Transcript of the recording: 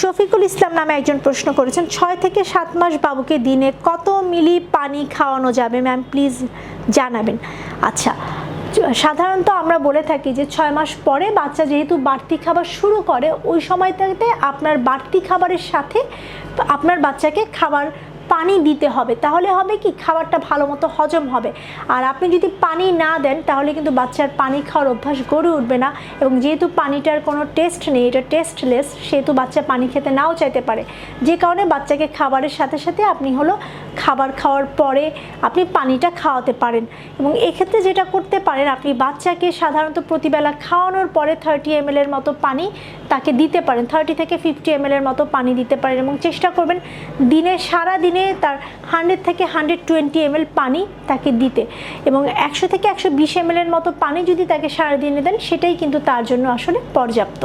শফিকুল ইসলাম নামে একজন প্রশ্ন করেছেন, ছয় থেকে সাত মাস বাবুকে দিনে কত মিলি পানি খাওয়ানো যাবে? ম্যাম, প্লিজ জানাবেন। আচ্ছা সাধারণত আমরা বলে থাকি যে ছয় মাস পরে বাচ্চা যেহেতু বাড়তি খাবার শুরু করে, ওই সময়টাতে আপনার বাড়তি খাবারের সাথে আপনার বাচ্চাকে খাবার পানি দিতে হবে, তাহলে হবে কি খাবারটা ভালো মতো হজম হবে। আর আপনি যদি পানি না দেন, তাহলে কিন্তু বাচ্চার পানি খাওয়ার অভ্যাস গড়ে উঠবে না এবং যেহেতু পানিটার কোনো টেস্ট নেই, এটা টেস্টলেস সেহেতু বাচ্চা পানি খেতে নাও চাইতে পারে। যে কারণে বাচ্চাকে খাবারের সাথে সাথে আপনি হলো খাবার খাওয়ার পরে আপনি পানিটা খাওয়াতে পারেন। এবং এক্ষেত্রে যেটা করতে পারেন, আপনি বাচ্চাকে সাধারণত প্রতিবেলা খাওয়ানোর পরে থার্টি এম এর মতো পানি তাকে দিতে পারেন। থার্টি থেকে ফিফটি এম এর মতো পানি দিতে পারেন এবং চেষ্টা করবেন দিনে সারা দিনে তার হান্ড্রেড থেকে হান্ড্রেড টোয়েন্টি এম পানি তাকে দিতে। এবং একশো থেকে একশো বিশ এম এর মতো পানি যদি তাকে সারাদিনে দেন, সেটাই কিন্তু তার জন্য আসলে পর্যাপ্ত।